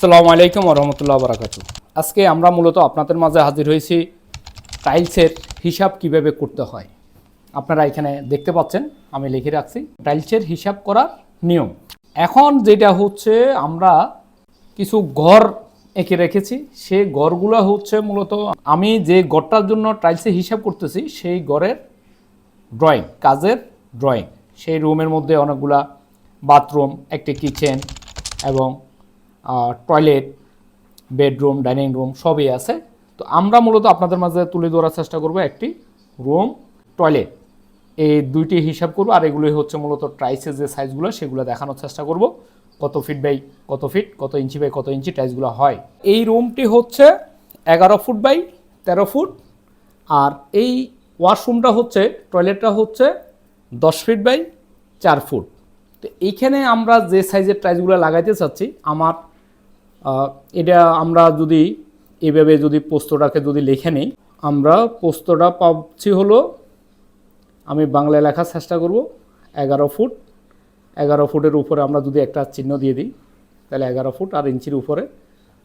আসসালামু আলাইকুম রহমতুল্লাহ বারাকাতু আজকে আমরা মূলত আপনাদের মাঝে হাজির হয়েছি টাইলসের হিসাব কীভাবে করতে হয়। আপনারা এখানে দেখতে পাচ্ছেন, আমি লিখে রাখছি, টাইলসের হিসাব করার নিয়ম। এখন যেটা হচ্ছে, আমরা কিছু ঘর এঁকে রেখেছি। সেই ঘরগুলো হচ্ছে মূলত আমি যে ঘরটার জন্য টাইলসের হিসাব করতেছি, সেই ঘরের ড্রয়িং, কাজের ড্রয়িং। সেই রুমের মধ্যে অনেকগুলা বাথরুম, একটি কিচেন এবং টয়লেট, বেডরুম, ডাইনিং রুম সবই আছে। তো আমরা মূলত আপনাদের মাঝে তুলে ধরার চেষ্টা করব একটি রুম, টয়লেট। এই দুইটি হিসাব করব, আর এগুলোই হচ্ছে মূলত ট্রাইসের যে সাইজগুলো সেগুলো দেখানোর চেষ্টা করব। কত ফিট বাই কত ফিট কত ইঞ্চি বাই কত ইঞ্চি টাইলসগুলো হয়। এই রুমটি হচ্ছে এগারো ফুট বাই তেরো ফুট আর এই ওয়াশরুমটা হচ্ছে, টয়লেটটা হচ্ছে দশ ফিট বাই চার ফুট তো এইখানে আমরা যে সাইজের টাইলসগুলো লাগাইতে চাচ্ছি, আমার এটা আমরা যদি এভাবে যদি পোস্তটাকে যদি লিখে নিই, আমরা পোস্তটা পাচ্ছি হলো, আমি বাংলায় লেখার চেষ্টা করব, এগারো ফুট। এগারো ফুটের উপরে আমরা যদি একটা চিহ্ন দিয়ে দিই, তাহলে এগারো ফুট আর ইঞ্চির উপরে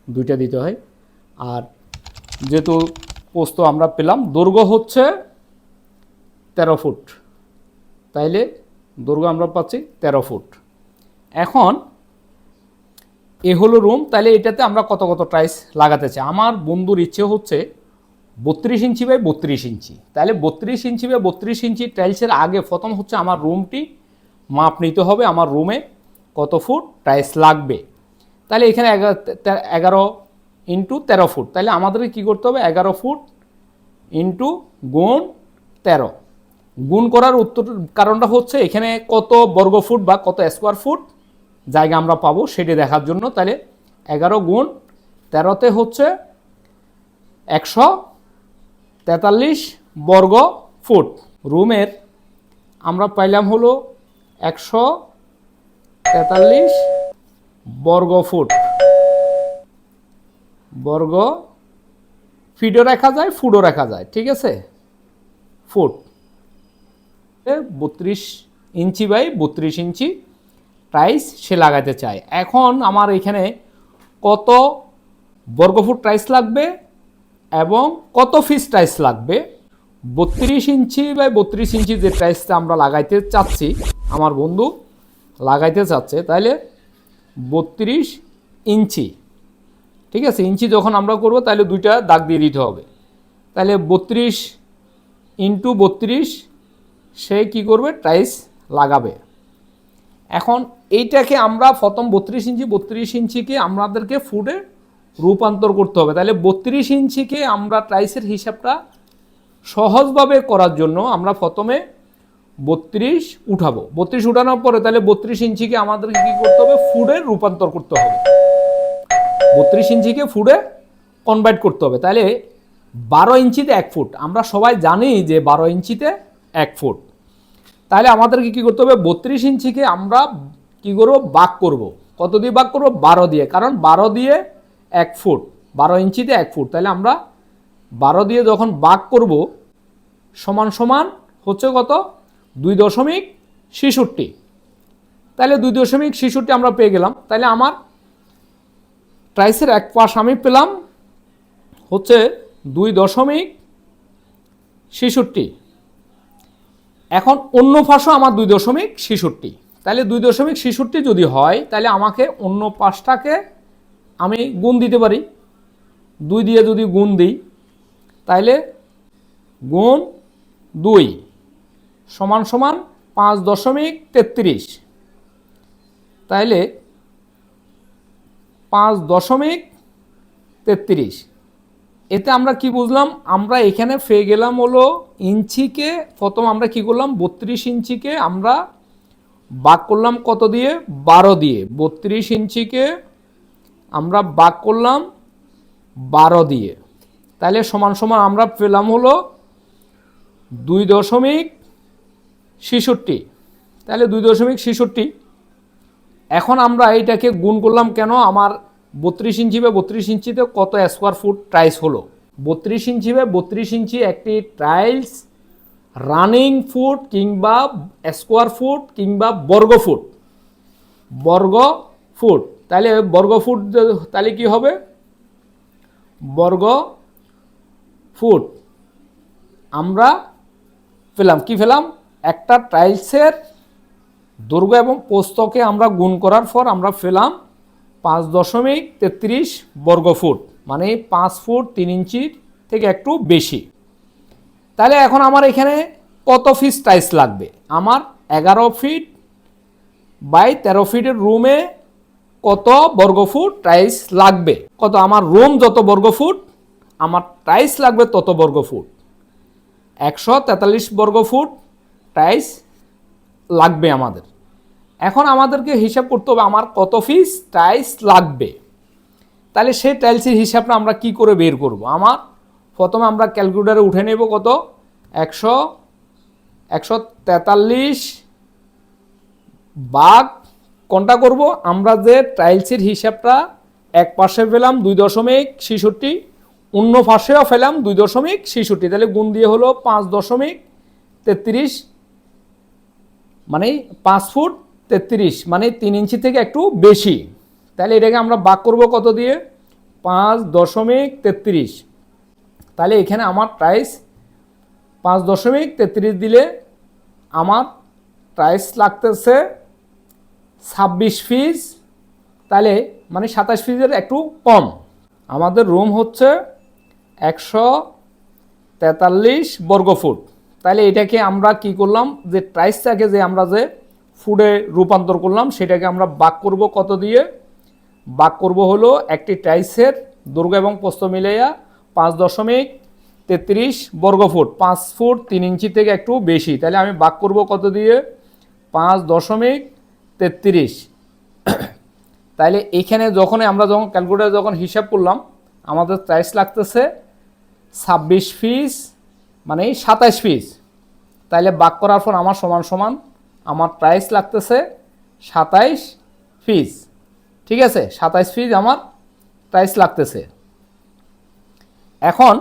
দুইটা দিতে হয়। আর যেহেতু পোস্ত আমরা পেলাম, দৈর্ঘ্য হচ্ছে তেরো ফুট, তাইলে দৈর্ঘ্য আমরা পাচ্ছি তেরো ফুট। এখন এ হলো রুম, তাহলে এটাতে আমরা কত কত টাইস লাগাতে চাই? আমার বন্ধুর ইচ্ছে হচ্ছে বত্রিশ ইঞ্চি বাই বত্রিশ ইঞ্চি। তাহলে বত্রিশ ইঞ্চি বাই বত্রিশ ইঞ্চি টাইলসের আগে প্রথম হচ্ছে আমার রুমটি মাপ নিতে হবে আমার রুমে কত ফুট টাইলস লাগবে। তাহলে এখানে এগারো ইন্টু তেরো ফুট। তাহলে আমাদেরকে কী করতে হবে? এগারো ফুট ইন্টু গুণ তেরো। গুণ করার উত্তর, কারণটা হচ্ছে এখানে কত বর্গ ফুট বা কত স্কোয়ার ফুট জায়গা আমরা পাবো সেটি দেখার জন্য। তাহলে এগারো গুণ তেরোতে হচ্ছে একশো তেতাল্লিশ বর্গ ফুট। রুমের আমরা পাইলাম হলো একশো তেতাল্লিশ বর্গ ফুট। বর্গ ফিটও রাখা যায়, ফুটও রাখা যায়, ঠিক আছে? ফুট। বত্রিশ ইঞ্চি বাই বত্রিশ ইঞ্চি টাইস সে লাগাতে চায়। এখন আমার এখানে কত বর্গফুট টাইস লাগবে এবং কত ফিস টাইস লাগবে? বত্রিশ ইঞ্চি বা বত্রিশ ইঞ্চি যে টাইসটা আমরা লাগাইতে চাচ্ছি, আমার বন্ধু লাগাইতে চাচ্ছে তাহলে বত্রিশ ইঞ্চি। ঠিক আছে, ইঞ্চি যখন আমরা করব তাহলে দুইটা দাগ দিয়ে দিতে হবে। তাহলে বত্রিশ ইন্টু বত্রিশ, সে কি করবে? টাইস লাগাবে। এখন এইটাকে আমরা প্রথম বত্রিশ ইঞ্চি, বত্রিশ ইঞ্চিকে আমাদেরকে ফুটে রূপান্তর করতে হবে। তাহলে বত্রিশ ইঞ্চিকে আমরা টাইসের হিসাবটা সহজভাবে করার জন্য আমরা প্রথমে বত্রিশ উঠাবো। বত্রিশ উঠানোর পরে তাহলে বত্রিশ ইঞ্চিকে আমাদেরকে কী করতে হবে? ফুডে রূপান্তর করতে হবে। বত্রিশ ইঞ্চিকে ফুডে কনভার্ট করতে হবে। তাহলে বারো ইঞ্চিতে এক ফুট। আমরা সবাই জানি যে বারো ইঞ্চিতে এক ফুট। তাহলে আমাদেরকে কী করতে হবে? বত্রিশ ইঞ্চিকে আমরা কী করব? বাক করব। কত দিয়ে বাক করব? বারো দিয়ে। কারণ বারো দিয়ে এক ফুট। বারো ইঞ্চিতে এক ফুট। তাহলে আমরা বারো দিয়ে যখন বাক করব, সমান সমান হচ্ছে কত? দুই দশমিক ছেষট্টি। তাহলে দুই দশমিক ছেষট্টি আমরা পেয়ে গেলাম। তাহলে আমার ট্রাইসের এক পাশ আমি পেলাম হচ্ছে দুই দশমিক ছেষট্টি। এখন অন্য পাশও আমার দুই দশমিক ছেষট্টি। তাহলে দুই দশমিক ছেষট্টি যদি হয় তাহলে আমাকে অন্য পাশটাকে আমি গুণ দিতে পারি। দুই দিয়ে যদি গুণ দিই তাহলে গুণ দুই সমান সমান পাঁচ দশমিক তেত্রিশ। তাইলে পাঁচ দশমিক তেত্রিশ। এতে আমরা কি বুঝলাম? আমরা এখানে পেয়ে গেলাম হলো ইঞ্চিকে, প্রথম আমরা কি করলাম? বত্রিশ ইঞ্চিকে আমরা বাক করলাম কত দিয়ে? বারো দিয়ে। বত্রিশ ইঞ্চিকে আমরা বাক করলাম বারো দিয়ে। তাহলে সমান সমান আমরা পেলাম হলো দুই দশমিক ছেষট্টি। তাহলে দুই দশমিক ছেষট্টি। এখন আমরা এইটাকে গুণ করলাম কেন? আমার বত্রিশ ইঞ্চি বা বত্রিশ ইঞ্চিতে কত স্কোয়ার ফুট টাইলস হলো? বত্রিশ ইঞ্চি বা বত্রিশ ইঞ্চি একটি টাইলস রানিং ফুট কিংবা স্কোয়ার ফুট কিংবা বর্গ ফুট বর্গ ফুট তাহলে বর্গ ফুট তাহলে কি হবে? বর্গ ফুট আমরা পেলাম, কি পেলাম? একটা টাইলসের দৈর্ঘ্য এবং পোস্তকে আমরা গুণ করার পর আমরা পেলাম পাঁচ দশমিক তেত্রিশ বর্গ ফুট মানে পাঁচ ফুট তিন ইঞ্চির থেকে একটু বেশি। তাহলে এখন আমার এখানে কত ফিট টাইলস লাগবে? আমার এগারো ফিট বাই তেরো ফিটের রুমে কত বর্গফুট টাইলস লাগবে? কত? আমার রুম যত বর্গফুট, আমার টাইলস লাগবে তত বর্গফুট। একশো তেতাল্লিশ বর্গফুট টাইলস লাগবে আমাদের। এখন আমাদেরকে হিসাব করতে হবে আমার কত পিস টাইলস লাগবে। তাহলে সেই টাইলসের হিসাবটা আমরা কি করে বের করব? আমার প্রথমে আমরা ক্যালকুলেটারে উঠে নেব কত? একশো একশো তেতাল্লিশ বাঘ কোনটা করব? আমরা যে টাইলসের হিসাবটা এক পাশে পেলাম দুই দশমিক ছেষট্টি, অন্য পাশেও ফেলাম দুই দশমিক ছেষট্টি। তাহলে গুণ দিয়ে হলো পাঁচ দশমিক তেত্রিশ মানে পাঁচ ফুট তেত্রিশ মানে তিন ইঞ্চি থেকে একটু বেশি। তাহলে এটাকে আমরা বাক করব কত দিয়ে? পাঁচ দশমিক তেত্রিশ। তাহলে এখানে আমার প্রাইস পাঁচ দশমিক তেত্রিশ দিলে আমার প্রাইস লাগতেছে ছাব্বিশ ফিজ তাহলে মানে সাতাশ ফিজের একটু কম। আমাদের রুম হচ্ছে একশো তেতাল্লিশ বর্গফুট। তাহলে এটাকে আমরা কি করলাম? যে প্রাইসটাকে যে আমরা যে ফুডে রূপান্তর করলাম, সেটাকে আমরা বাক করব কত দিয়ে? বাক করব হলো একটি টাইসের দৈর্ঘ্য এবং প্রস্থ মিলাইয়া পাঁচ দশমিক তেত্রিশ বর্গ ফুট পাঁচ ফুট তিন ইঞ্চি থেকে একটু বেশি। তাহলে আমি বাক করব কত দিয়ে? পাঁচ দশমিক তেত্রিশ। তাহলে এখানে যখন আমরা যখন ক্যালকুলেটার যখন হিসাব করলাম, আমাদের টাইস লাগতেছে ছাব্বিশ পিস মানে সাতাইশ পিস তাইলে বাক করার পর আমার সমান সমান আমার প্রাইস লাগতেছে সাতাইশ ফিজ ঠিক আছে? সাতাইশ ফিজ আমার প্রাইস লাগতেছে। এখন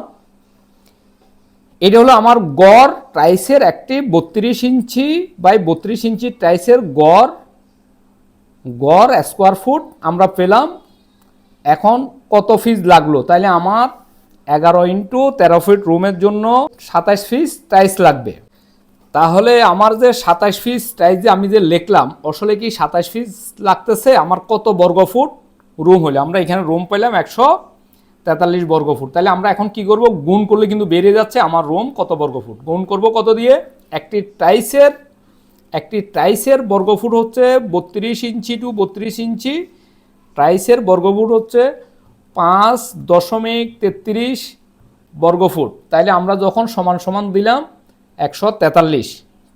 এটা হলো আমার গড় টাইসের একটি বত্রিশ ইঞ্চি বাই বত্রিশ ইঞ্চি টাইসের গড় গড় স্কোয়ার ফুট আমরা পেলাম। এখন কত ফিজ লাগল? তাইলে আমার এগারো ইন্টু তেরো ফিট রুমের জন্য সাতাইশ ফিজ টাইস লাগবে। তাহলে আমার যে সাতাইশ ফিস টাইস যে আমি যে লিখলাম, আসলে কি সাতাইশ ফিস লাগতেছে? আমার কত বর্গ ফুট রুম হলে আমরা এখানে রুম পেলাম একশো তেতাল্লিশ বর্গ ফুট। তাহলে আমরা এখন কি করব? গুণ করলে কিন্তু বেরিয়ে যাচ্ছে আমার রুম কত বর্গ ফুট? গুণ করব কত দিয়ে? একটি টাইসের একটি টাইসের বর্গফুট হচ্ছে বত্রিশ ইঞ্চি টু বত্রিশ ইঞ্চি। টাইসের বর্গফুট হচ্ছে পাঁচ দশমিক তেত্রিশ বর্গফুট তাইলে আমরা যখন সমান সমান দিলাম একশো তেতাল্লিশ।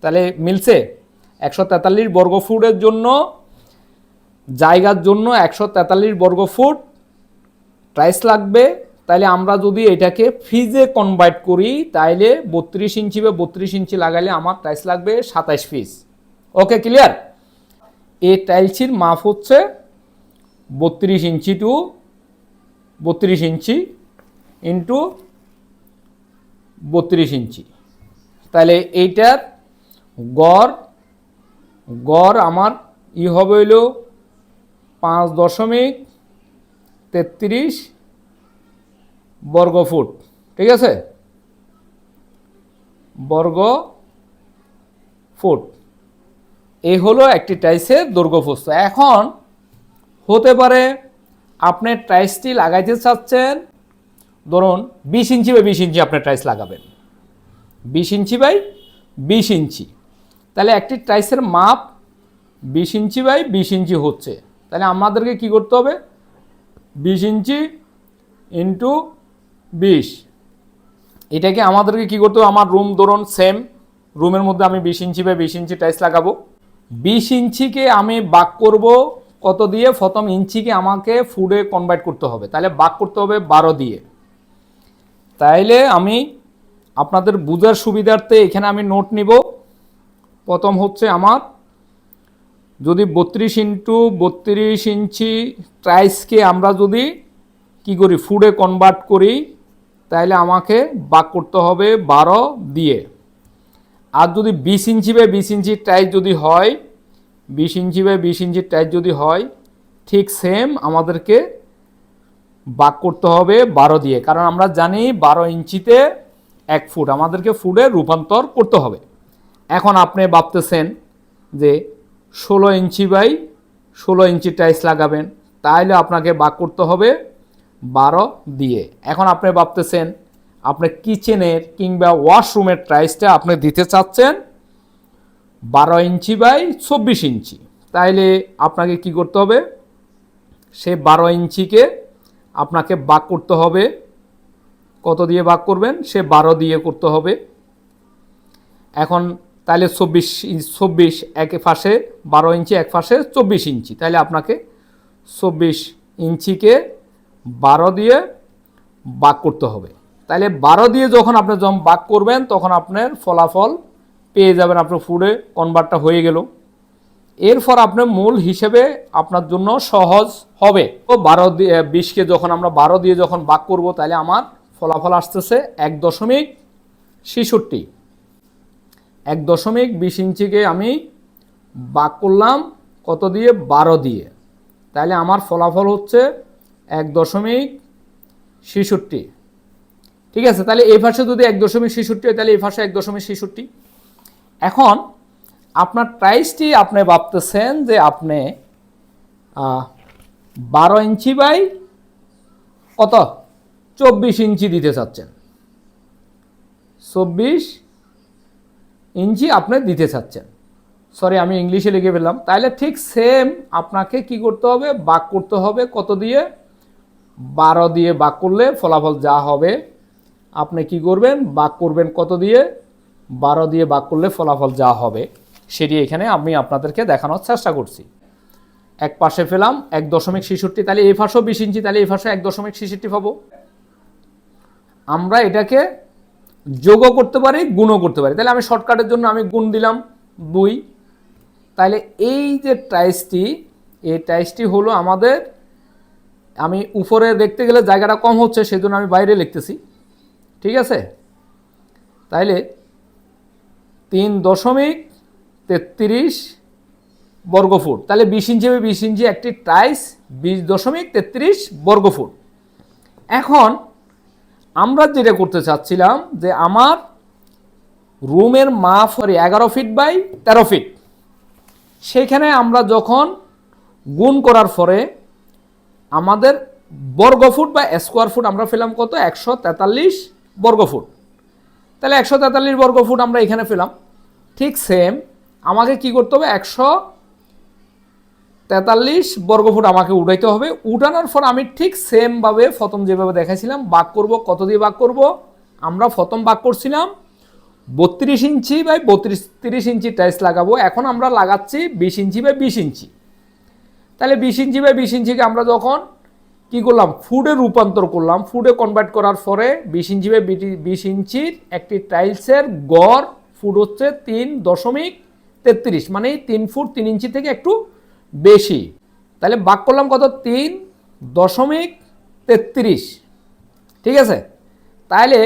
তাহলে মিলছে? একশো তেতাল্লিশ বর্গফুটের জন্য, জায়গার জন্য একশো তেতাল্লিশ বর্গফুট প্রাইস লাগবে। তাইলে আমরা যদি এটাকে ফিজে কনভার্ট করি তাইলে বত্রিশ ইঞ্চি বা বত্রিশ ইঞ্চি লাগালে আমার টাইলস লাগবে সাতাইশ পিস ওকে ক্লিয়ার এই টাইলসির মাপ হচ্ছে বত্রিশ ইঞ্চি টু বত্রিশ ইঞ্চি ইন্টু বত্রিশ ইঞ্চি। তাহলে এইটার গড় গড় আমার ই হবে হইল পাঁচ দশমিক তেত্রিশ বর্গ ফুট ঠিক আছে? বর্গ ফুট এই হলো একটি টাইসের দৈর্ঘ্যপ্রস্থ এখন হতে পারে আপনি টাইসটি লাগাইতে চাচ্ছেন, ধরুন বিশ ইঞ্চি বা বিশ ইঞ্চি আপনি টাইস লাগাবেন। বিশ ইঞ্চি বাই বিশ ইঞ্চি। তাহলে একটি টাইসের মাপ বিশ ইঞ্চি বাই বিশ ইঞ্চি হচ্ছে। তাহলে আমাদেরকে কি করতে হবে? বিশ ইঞ্চি ইন্টু বিশ। এটাকে আমাদেরকে কি করতে হবে? আমার রুম ধরুন সেম রুমের মধ্যে আমি বিশ ইঞ্চি বাই বিশ ইঞ্চি টাইলস লাগাবো। বিশ ইঞ্চিকে আমি বাক করব কত দিয়ে? প্রথম ইঞ্চিকে আমাকে ফুডে কনভার্ট করতে হবে। তাহলে বাক করতে হবে বারো দিয়ে। তাইলে আমি আপনাদের বুঝার সুবিধার্থে এখানে আমি নোট নিব। প্রথম হচ্ছে আমার, যদি বত্রিশ ইন্টু বত্রিশ ইঞ্চি ট্রাইসকে আমরা যদি কি করি ফুডে কনভার্ট করি তাহলে আমাকে বাক করতে হবে বারো দিয়ে। আর যদি বিশ ইঞ্চি বাই বিশ ইঞ্চির টাইস যদি হয়, বিশ ইঞ্চি বাই বিশ ইঞ্চির টাইস যদি হয়, ঠিক সেম আমাদেরকে বাক করতে হবে বারো দিয়ে। কারণ আমরা জানি বারো ইঞ্চিতে এক ফুট। আমাদেরকে ফুটে রূপান্তর করতে হবে। এখন আপনি ভাবতেছেন যে ষোলো ইঞ্চি বাই ষোলো ইঞ্চি টাইলস লাগাবেন তাহলে আপনাকে বাক করতে হবে বারো দিয়ে। এখন আপনি ভাবতেছেন আপনার কিচেনের কিংবা ওয়াশরুমের টাইলসটা আপনি দিতে চাচ্ছেন বারো ইঞ্চি বাই চব্বিশ ইঞ্চি। তাইলে আপনাকে কি করতে হবে, সে বারো ইঞ্চিকে আপনাকে বাক করতে হবে কত দিয়ে ভাগ করবেন? সে বারো দিয়ে করতে হবে। এখন তাহলে চব্বিশ ইঞ্চ, চব্বিশ এক পাশে, বারো ইঞ্চি এক পাশে, চব্বিশ ইঞ্চি। তাহলে আপনাকে চব্বিশ ইঞ্চিকে বারো দিয়ে বাক করতে হবে। তাহলে বারো দিয়ে যখন আপনি যখন বাক করবেন, তখন আপনার ফলাফল পেয়ে যাবেন, আপনার ফুডে কনভার্টটা হয়ে গেল। এরপর আপনার মূল হিসেবে আপনার জন্য সহজ হবে। ও বারো দিয়ে বিশকে যখন আমরা বারো দিয়ে যখন বাক করব, তাহলে আমার ফলাফল আসতেছে এক দশমিক ছেষট্টি। এক দশমিক বিশ ইঞ্চিকে আমি বাক করলাম কত দিয়ে? বারো দিয়ে। তাহলে আমার ফলাফল হচ্ছে এক দশমিক ছেষট্টি। ঠিক আছে তাহলে এই ভাষে যদি এক দশমিক ছেষট্টি হয় তাহলে এই ভাষে এক দশমিক ছেষট্টি। এখন আপনার প্রাইসটি আপনি ভাবতেছেন যে আপনি বারো ইঞ্চি বাই কত? চব্বিশ ইঞ্চি দিতে চাচ্ছেন। চব্বিশ ইঞ্চি আপনি দিতে চাচ্ছেন। সরি আমি ইংলিশে লিখে ফেললাম। তাহলে ঠিক সেম আপনাকে কি করতে হবে? বাক করতে হবে কত দিয়ে? বারো দিয়ে বাক করলে ফলাফল যা হবে, আপনি কি করবেন? বাক করবেন কত দিয়ে? বারো দিয়ে বাক করলে ফলাফল যা হবে, সেটি এখানে আমি আপনাদেরকে দেখানোর চেষ্টা করছি। এক পাশে পেলাম এক দশমিক ছেষট্টি তাহলে এই ফাঁসও বিশ ইঞ্চি তাহলে এই ফাঁসও এক দশমিক ছেষট্টি পাবো। আমরা এটাকে যোগও করতে পারি, গুণও করতে পারি। তাহলে আমি শর্টকাটের জন্য আমি গুণ দিলাম দুই। তাহলে এই যে টাইসটি এই টাইসটি হলো আমাদের, আমি উপরে দেখতে গেলে জায়গাটা কম হচ্ছে, সেজন্য আমি বাইরে লিখতেছি। ঠিক আছে? তাইলে তিন দশমিক তেত্রিশ বর্গফুট। তাহলে বিশ ইঞ্চি বিশ ইঞ্চি একটি টাইস বিশ দশমিক তেত্রিশ বর্গফুট। এখন আমরা যেটা করতে চাচ্ছিলাম যে আমার রুমের মাপ এগারো ফিট বাই তেরো ফিট সেইখানে আমরা যখন গুণ করার পরে আমাদের বর্গফুট বা স্কোয়ার ফুট আমরা পেলাম কত? একশো তেতাল্লিশ বর্গফুট। তাহলে একশো তেতাল্লিশ বর্গফুট আমরা এখানে পেলাম। ঠিক সেম আমাকে কি করতে হবে? একশো তেতাল্লিশ বর্গফুট আমাকে উঠাইতে হবে। উঠানোর পর আমি ঠিক সেমভাবে প্রথম যেভাবে দেখাইছিলাম বাক করব, কত দিয়ে বাক করব? আমরা প্রথম বাক করছিলাম বত্রিশ ইঞ্চি বাই বত্রিশ, তিরিশ ইঞ্চি টাইলস লাগাবো। এখন আমরা লাগাচ্ছি বিশ ইঞ্চি বাই বিশ ইঞ্চি। তাহলে বিশ ইঞ্চি বাই বিশ ইঞ্চিকে আমরা যখন কি করলাম? ফুডে রূপান্তর করলাম। ফুডে কনভার্ট করার পরে বিশ ইঞ্চি বাই বিশ ইঞ্চির একটি টাইলসের গড় ফুড হচ্ছে তিন দশমিক তেত্রিশ মানে তিন ফুট তিন ইঞ্চি থেকে একটু বেশি। তাহলে বাক করলাম কত? তিন দশমিক তেত্রিশ। ঠিক আছে? তাহলে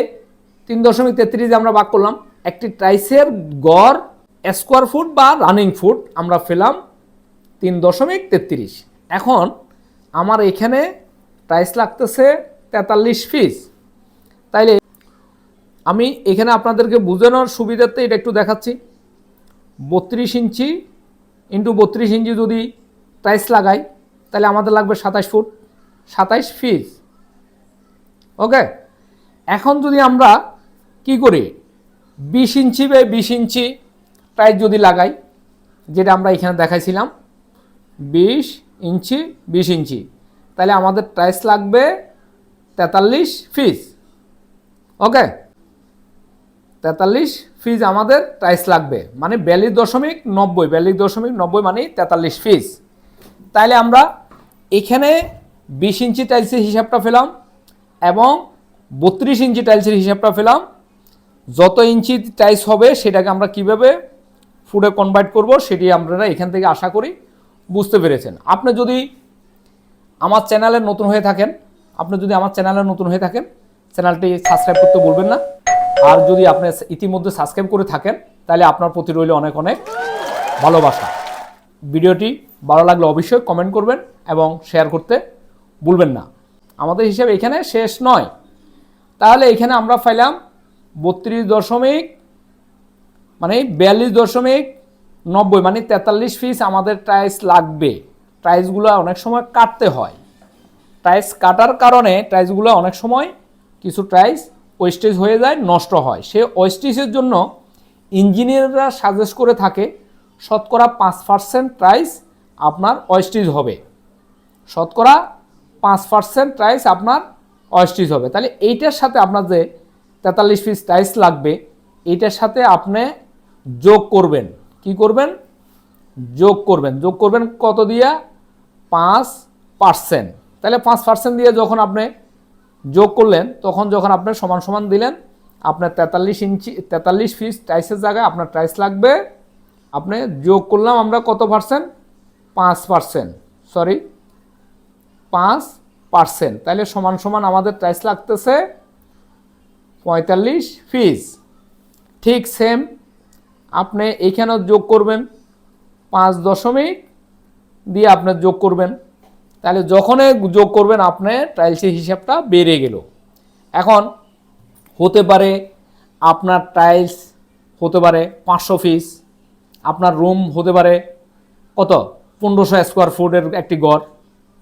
তিন দশমিক তেত্রিশ আমরা বাক করলাম। একটি টাইসের গড় স্কোয়ার ফুট বা রানিং ফুট আমরা পেলাম তিন দশমিক তেত্রিশ। এখন আমার এখানে টাইস লাগতেছে তেতাল্লিশ পিস তাইলে আমি এখানে আপনাদেরকে বোঝানোর সুবিধার্থে এটা একটু দেখাচ্ছি। বত্রিশ ইঞ্চি ইন্টু বত্রিশ ইঞ্চি যদি টাইস লাগাই, তাহলে আমাদের লাগবে সাতাশ ফুট। সাতাইশ ফিজ ওকে? এখন যদি আমরা কি করি? বিশ ইঞ্চি বা বিশ ইঞ্চি টাইস যদি লাগাই, যেটা আমরা এখানে দেখাইছিলাম, বিশ ইঞ্চি বিশ ইঞ্চি, তাহলে আমাদের টাইস লাগবে তেতাল্লিশ ফিজ ওকে? তেতাল্লিশ ফিজ আমাদের টাইস লাগবে। মানে বিয়াল্লিশ দশমিক নব্বই, বিয়াল্লিশ দশমিক নব্বই মানে তেতাল্লিশ ফিজ তাইলে আমরা এখানে বিশ ইঞ্চি টাইলসের হিসাবটা পেলাম এবং বত্রিশ ইঞ্চি টাইলসের হিসাবটা পেলাম। যত ইঞ্চি টাইলস হবে সেটাকে আমরা কীভাবে ফুডে কনভার্ট করব সেটি আপনারা এখান থেকে আশা করি বুঝতে পেরেছেন। আপনি যদি আমার চ্যানেলে নতুন হয়ে থাকেন, আপনি যদি আমার চ্যানেলে নতুন হয়ে থাকেন, চ্যানেলটি সাবস্ক্রাইব করতে বলবেন না। আর যদি আপনি ইতিমধ্যে সাবস্ক্রাইব করে থাকেন, তাহলে আপনার প্রতি রইল অনেক অনেক ভালোবাসা। ভিডিওটি ভালো লাগলে অবশ্যই কমেন্ট করবেন এবং শেয়ার করতে ভুলবেন না। আমাদের হিসাব এখানে শেষ নয়। তাহলে এখানে আমরা পাইলাম বত্রিশ দশমিক মানে বিয়াল্লিশ দশমিক নব্বই মানে তেতাল্লিশ পিস আমাদের টাইস লাগবে। টাইসগুলো অনেক সময় কাটতে হয়। টাইস কাটার কারণে টাইসগুলো অনেক সময় কিছু টাইস ওয়েস্টেজ হয়ে যায়, নষ্ট হয়। সে ওয়েস্টেজের জন্য ইঞ্জিনিয়াররা সাজেস্ট করে থাকে, শতকরা পাঁচ পার্সেন্ট প্রাইস আপনার ওয়েস্টেজ হবে। শতকরা পাঁচ পার্সেন্ট প্রাইস আপনার ওয়েস্টেজ হবে। তাহলে এইটার সাথে আপনার যে তেতাল্লিশ পিস টাইস লাগবে, এইটার সাথে আপনি যোগ করবেন। কি করবেন? যোগ করবেন। যোগ করবেন কত দিয়া? পাঁচ পার্সেন্ট তাহলে পাঁচ পার্সেন্ট দিয়ে যখন আপনি যোগ করলেন, তখন যখন আপনি সমান সমান দিলেন, আপনার তেতাল্লিশ ইঞ্চি, তেতাল্লিশ পিস টাইসের জায়গায় আপনার টাইস লাগবে। আপনি যোগ করলাম আমরা কত পার্সেন্ট? পাঁচ পার্সেন্ট, সরি, পাঁচ পার্সেন্ট। তাহলে সমান সমান আমাদের টাইস লাগতেছে পঁয়তাল্লিশ পিস ঠিক সেম আপনি এইখানেও যোগ করবেন, পাঁচ দশমিক দিয়ে আপনার যোগ করবেন। তাহলে যখনই যোগ করবেন আপনার টাইলসের হিসাবটা বেড়ে গেল। এখন হতে পারে আপনার টাইলস হতে পারে পাঁচশো ফিস আপনার রুম হতে পারে কত? পনেরোশো স্কোয়ার ফুটের একটি গড়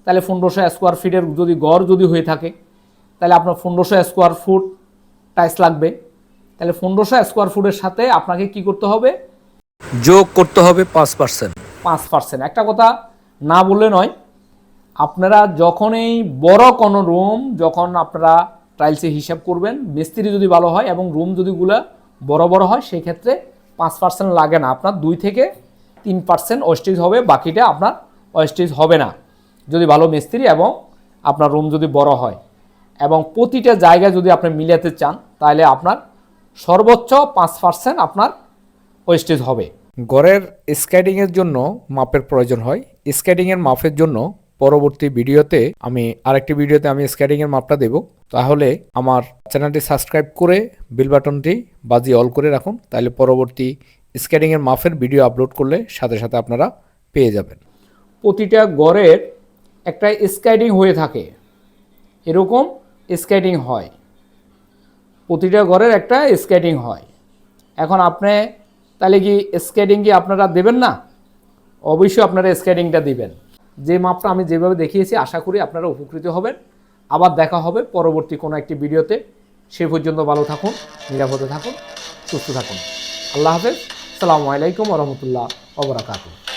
তাহলে পনেরোশো স্কোয়ার ফিটের যদি গড় যদি হয়ে থাকে তাহলে আপনার পনেরোশো স্কোয়ার ফুট টাইলস লাগবে। তাহলে পনেরোশো স্কোয়ার ফুটের সাথে আপনাকে কি করতে হবে? যোগ করতে হবে পাঁচ পার্সেন্ট পাঁচ পার্সেন্ট একটা কথা না বললে নয় আপনারা যখনই বড় কোনো রুম, যখন আপনারা টাইলসে হিসাব করবেন, মিস্ত্রি যদি ভালো হয় এবং রুম যদিগুলো বড় বড় হয় সেই ক্ষেত্রে পাঁচ পার্সেন্ট লাগে না। আপনার দুই থেকে তিন পার্সেন্ট ওয়েস্টেজ হবে, বাকিটা আপনার ওয়েস্টেজ হবে না। যদি ভালো মিস্ত্রি এবং আপনার রুম যদি বড় হয়। এবং প্রতিটা জায়গায় যদি আপনি মিলাতে চান, তাহলে আপনার সর্বোচ্চ পাঁচ পার্সেন্ট আপনার ওয়েস্টেজ হবে। গড়ের স্কেটিংয়ের জন্য মাপের প্রয়োজন হয়। স্কেটিংয়ের মাপের জন্য পরবর্তী ভিডিওতে আমি আরেকটি ভিডিওতে আমি স্কেটিংয়ের মাপটা দেব। তাহলে আমার চ্যানেলটি সাবস্ক্রাইব করে বেল বাটনটি বাজি অল করে রাখুন। তাহলে পরবর্তী স্কেটিংয়ের মাপের ভিডিও আপলোড করলে সাথে সাথে আপনারা পেয়ে যাবেন। প্রতিটা গড়ের একটা স্কাইডিং হয়ে থাকে। এরকম স্কেটিং হয়। প্রতিটা ঘরের একটা স্কেটিং হয়। এখন আপনি তাহলে কি স্কেটিং কি আপনারা দেবেন না? অবশ্যই আপনারা স্কেটিংটা দিবেন। যে মাপটা আমি যেভাবে দেখিয়েছি, আশা করি আপনারা উপকৃত হবেন। আবার দেখা হবে পরবর্তী কোনো একটি ভিডিওতে। সে পর্যন্ত ভালো থাকুন, নিরাপদে থাকুন, সুস্থ থাকুন। আল্লাহ হাফেজ। সালামু আলাইকুম রহমতুল্লাহ ওবরাকাতুহ